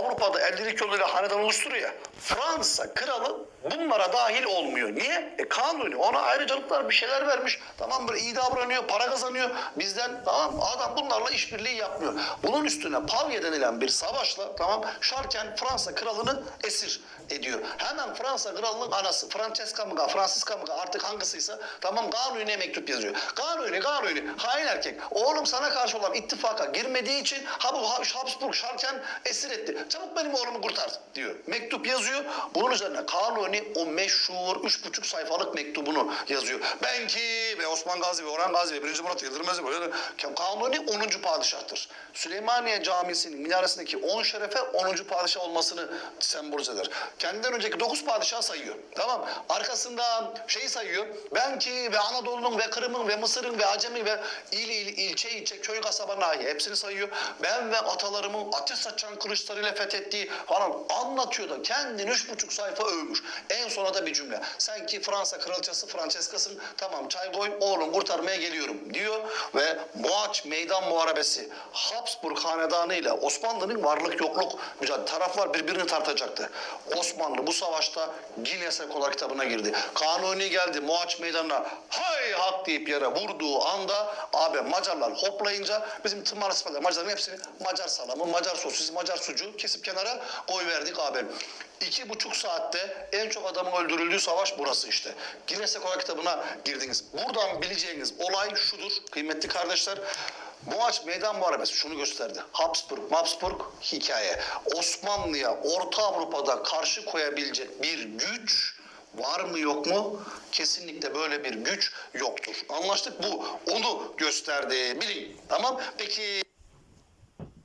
Avrupa'da evlilik yoluyla hanedan oluşturuyor ya. Fransa kralı bunlara dahil olmuyor. Niye? E kanuni. Ona ayrıcalıklar bir şeyler vermiş. Tamam böyle iyi davranıyor, para kazanıyor. Bizden tamam adam bunlarla işbirliği yapmıyor. Bunun üstüne Pavya denilen bir savaşla tamam Şarken Fransa kralını esir ediyor. Hemen Fransa kralının anası Francesca mı, Francisca mı artık hangisiyse tamam Kanuni'ye mektup yazıyor. Kanuni, Kanuni hain erkek. Oğlum sana karşı olan ittifaka girmediği için ha bu Habsburg Şarken esir etti. Çabuk benim oğlumu kurtar diyor. Mektup yazıyor. Bunun üzerine Kanuni o meşhur üç buçuk sayfalık mektubunu yazıyor. Ben ki ve Osman Gazi ve Orhan Gazi ve 1. Murat Yıldırım böyle Kanuni 10. padişahtır. Süleymaniye Camisi'nin minaresindeki 10 şerefe 10. padişah olmasını sembolize eder. Kendinden önceki 9 padişah sayıyor. Tamam. Arkasında şeyi sayıyor. Ben ki ve Anadolu'nun ve Kırım'ın ve Mısır'ın ve Acem'in ve il il ilçe ilçe köy kasaba nahiye hepsini sayıyor. Ben ve atalarımın ateş saçan kılıçlarıyla fethettiği falan anlatıyor da kendini üç buçuk sayfa övmüş. En sona da bir cümle. Sen ki Fransa kraliçesi Francesca'sın. Tamam çay koy oğlum kurtarmaya geliyorum diyor ve Boğaç Meydan Muharebesi Habsburg hanedanı ile Osmanlı'nın varlık yokluk mücadele taraflar birbirini tartacaktı. Osmanlı bu savaşta Guinness Rekorlar kitabına girdi. Kanuni geldi Moaç Meydanı'na hay hak deyip yere vurduğu anda abi Macarlar hoplayınca bizim tımar Macarların hepsini Macar salamı, Macar sosis, Macar sucuğu kesip kenara koy verdik abi. İki buçuk saatte en çok adamın öldürüldüğü savaş burası işte. Guinness Rekorlar kitabına girdiniz. Buradan bileceğiniz olay şudur kıymetli kardeşler. Boğaç Meydan Muharebesi şunu gösterdi. Habsburg, Habsburg hikaye. Osmanlı'ya Orta Avrupa'da karşı koyabilecek bir güç var mı yok mu? Kesinlikle böyle bir güç yoktur. Anlaştık bu. Onu gösterdi. Bilin. Tamam. Peki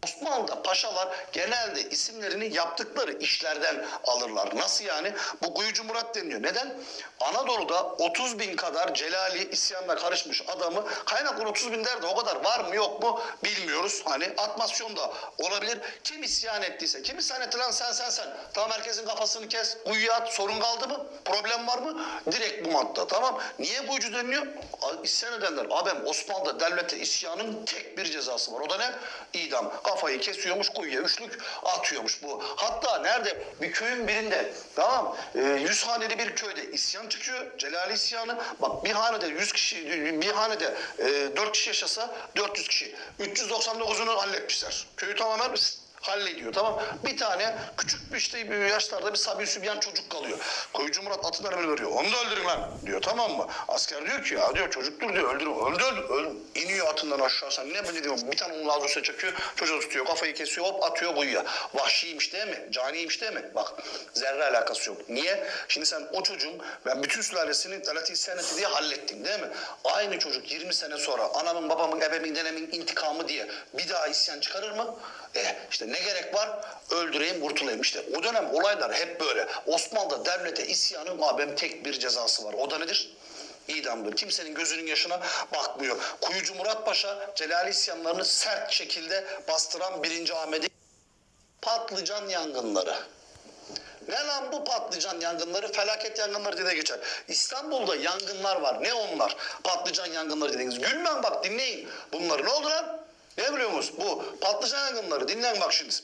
Osmanlı'da paşalar genelde isimlerini yaptıkları işlerden alırlar. Nasıl yani? Bu Kuyucu Murat deniliyor. Neden? Anadolu'da 30 bin kadar Celali isyanla karışmış adamı kaynaklar 30 bin der de o kadar var mı yok mu bilmiyoruz. Hani atmasyon da olabilir. Kim isyan ettiyse, kim isyan etti lan sen sen sen. Tamam herkesin kafasını kes, kuyuya at, sorun kaldı mı? Problem var mı? Direkt bu madde tamam. Niye kuyucu deniliyor? İsyan edenler. Abim Osmanlı'da devlete isyanın tek bir cezası var. O da ne? İdam. Kafayı kesiyormuş kuyuya üçlük atıyormuş bu. Hatta nerede? Bir köyün birinde tamam e, yüz haneli bir köyde isyan çıkıyor. Celali isyanı. Bak bir hanede 100 kişi bir hanede e, 4 kişi yaşasa 400 kişi. 399'unu halletmişler. Köyü tamamen hallediyor tamam. Bir tane küçük bir işte bir yaşlarda bir sabi sübyan çocuk kalıyor. Koyucu Murat atın emir veriyor. Onu da öldürün lan diyor tamam mı? Asker diyor ki ya diyor çocuktur diyor öldürün. Öldü öldü. öldü. İniyor atından aşağı sen ne böyle diyor. Bir tane onun lazusuna çekiyor. Çocuğu tutuyor kafayı kesiyor hop atıyor kuyuya. Vahşiymiş değil mi? Caniymiş değil mi? Bak zerre alakası yok. Niye? Şimdi sen o çocuğun ben bütün sülalesini devlet isyan etti diye hallettim değil mi? Aynı çocuk 20 sene sonra anamın babamın ebemin denemin intikamı diye bir daha isyan çıkarır mı? E işte ne gerek var? Öldüreyim kurtulayım işte. O dönem olaylar hep böyle. Osmanlı'da devlete isyanın abim tek bir cezası var. O da nedir? İdamdır. Kimsenin gözünün yaşına bakmıyor. Kuyucu Murat Paşa Celali isyanlarını sert şekilde bastıran birinci Ahmet'i patlıcan yangınları. Ne lan bu patlıcan yangınları? Felaket yangınları diye de geçer. İstanbul'da yangınlar var. Ne onlar? Patlıcan yangınları dediğiniz. Gülmen bak dinleyin. Bunları ne oldu lan? Ne biliyor musunuz? Bu patlıcan yangınları. Dinleyin bak şimdi.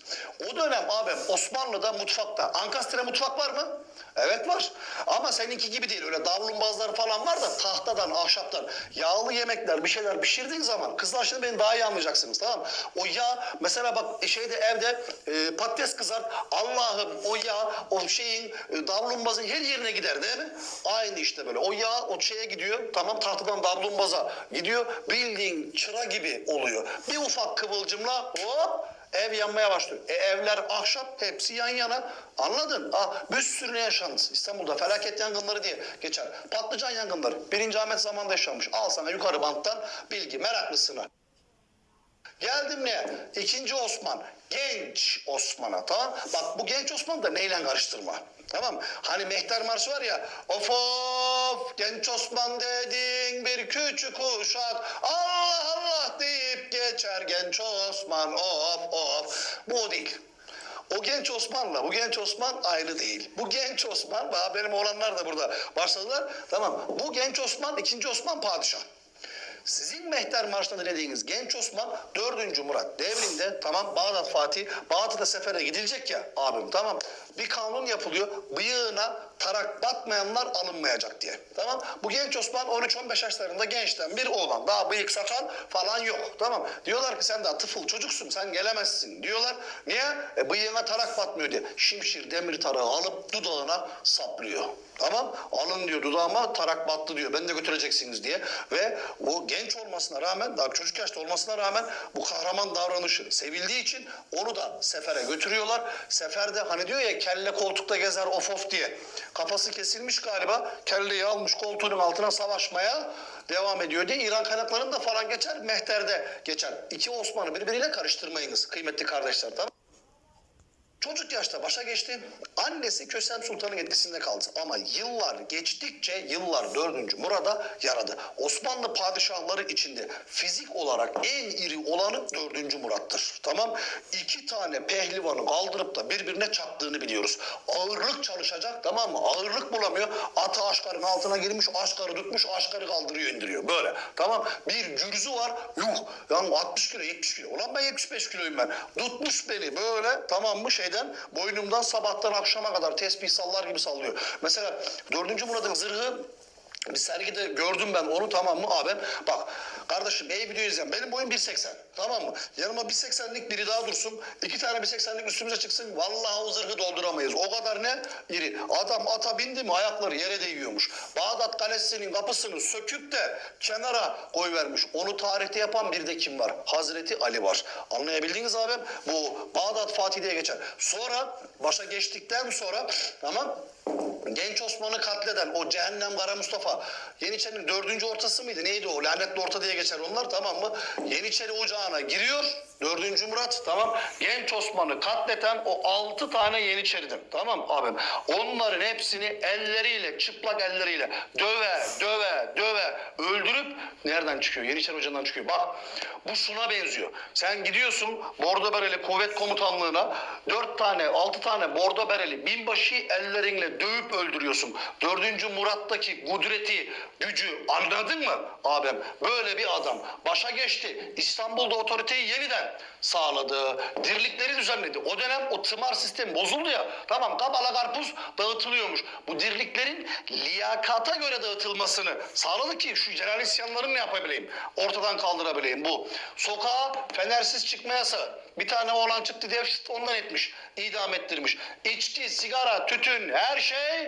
O dönem abim Osmanlı'da mutfakta. Ankastre mutfak var mı? Evet var. Ama seninki gibi değil. Öyle davlumbazlar falan var da tahtadan, ahşaptan. Yağlı yemekler, bir şeyler pişirdiğin zaman kızlar şimdi beni daha iyi anlayacaksınız tamam mı? O yağ mesela bak şeyde evde e, patates kızart. Allah'ım o yağ o şeyin e, davlumbazın her yerine gider değil mi? Aynı işte böyle. O yağ o şeye gidiyor. Tamam tahtadan davlumbaza gidiyor. Bildiğin çıra gibi oluyor. Bir ufak kıvılcımla hop Ev yanmaya başlıyor. E, evler ahşap hepsi yan yana. Anladın? Ah, bir sürü ne yaşandı. İstanbul'da felaket yangınları diye geçer. Patlıcan yangınları. Birinci Ahmet zamanında yaşanmış. Al sana yukarı banttan bilgi meraklısına. Geldim ne? İkinci Osman. Genç Osman'a tamam. Bak bu genç Osman da neyle karıştırma. Tamam. Hani Mehter Marşı var ya. Of of genç Osman dedin bir küçük uşak. Allah Allah deyip geçer genç Osman. Of of. Bu o değil. O genç Osman'la bu genç Osman aynı değil. Bu genç Osman, benim oğlanlar da burada başladılar. Tamam. Bu genç Osman, ikinci Osman padişah. Sizin Mehter Marşı'nda dediğiniz? Genç Osman 4. Murat. Devrinde tamam Bağdat Fatih Bağdat'a sefere gidilecek ya. Abim tamam bir kanun yapılıyor bıyığına tarak batmayanlar alınmayacak diye. Tamam bu genç Osman 13-15 yaşlarında gençten bir oğlan daha bıyık sakal falan yok. Tamam diyorlar ki sen daha tıfıl çocuksun sen gelemezsin diyorlar. Niye? E, bıyığına tarak batmıyor diye. Şimşir demir tarağı alıp dudağına saplıyor. Tamam alın diyor dudağıma tarak battı diyor. Ben de götüreceksiniz diye. Ve o genç olmasına rağmen daha çocuk yaşta olmasına rağmen bu kahraman davranışı sevildiği için onu da sefere götürüyorlar. Seferde hani diyor ya kelle koltukta gezer of of diye. Kafası kesilmiş galiba. Kelleyi almış koltuğunun altına savaşmaya devam ediyor diye İran kaynaklarında falan geçer. Mehter'de geçer. İki Osman'ı birbiriyle karıştırmayınız kıymetli kardeşler tamam Çocuk yaşta başa geçti. Annesi Kösem Sultan'ın etkisinde kaldı. Ama yıllar geçtikçe yıllar 4. Murad'a yaradı. Osmanlı padişahları içinde fizik olarak en iri olanı 4. Murat'tır. Tamam. İki tane pehlivanı kaldırıp da birbirine çaktığını biliyoruz. Ağırlık çalışacak tamam mı? Ağırlık bulamıyor. Atı aşkarın altına girmiş, aşkarı tutmuş, aşkarı kaldırıyor indiriyor. Böyle. Tamam. Bir gürzü var. Yuh. Yani 60 kilo, 70 kilo. Ulan ben 75 kiloyum ben. Tutmuş beni böyle tamam mı şeyden boynumdan sabahtan akşama kadar tesbih sallar gibi sallıyor. Mesela 4. Murad'ın zırhı bir sergide gördüm ben onu tamam mı abi? Bak kardeşim ey video izleyen benim boyum 1.80 tamam mı? Yanıma 1.80'lik biri daha dursun. iki tane 1.80'lik üstümüze çıksın. Vallahi o zırhı dolduramayız. O kadar ne? İri. Adam ata bindi mi ayakları yere değiyormuş. Bağdat Kalesi'nin kapısını söküp de kenara koyvermiş. Onu tarihte yapan bir de kim var? Hazreti Ali var. Anlayabildiniz abi? Bu Bağdat Fatih diye geçer. Sonra başa geçtikten sonra tamam Genç Osman'ı katleden o cehennem Kara Mustafa Yeniçeri'nin dördüncü ortası mıydı? Neydi o? Lanetli orta diye geçer onlar tamam mı? Yeniçeri ocağına giriyor. Dördüncü Murat tamam. Genç Osman'ı katleten o altı tane Yeniçeri'den tamam abim. Onların hepsini elleriyle çıplak elleriyle döve döve döve öldürüp nereden çıkıyor? Yeniçeri ocağından çıkıyor. Bak bu şuna benziyor. Sen gidiyorsun Bordo Bereli Kuvvet Komutanlığı'na dört tane altı tane Bordo Bereli binbaşı ellerinle dövüp öldürüyorsun. Dördüncü Murat'taki kudreti, gücü anladın mı abim? Böyle bir adam başa geçti. İstanbul'da otoriteyi yeniden sağladı. Dirlikleri düzenledi. O dönem o tımar sistemi bozuldu ya. Tamam kabala karpuz dağıtılıyormuş. Bu dirliklerin liyakata göre dağıtılmasını sağladı ki şu yerel isyanlarını ne yapabileyim? Ortadan kaldırabileyim bu. Sokağa fenersiz çıkma yasağı. Bir tane oğlan çıktı diye ondan etmiş. idam ettirmiş. İçki, sigara, tütün her şey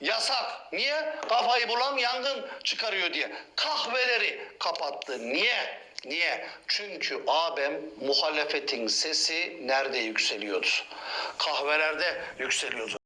yasak. Niye? Kafayı bulan yangın çıkarıyor diye. Kahveleri kapattı. Niye? Niye? Çünkü abim muhalefetin sesi nerede yükseliyordu? Kahvelerde yükseliyordu.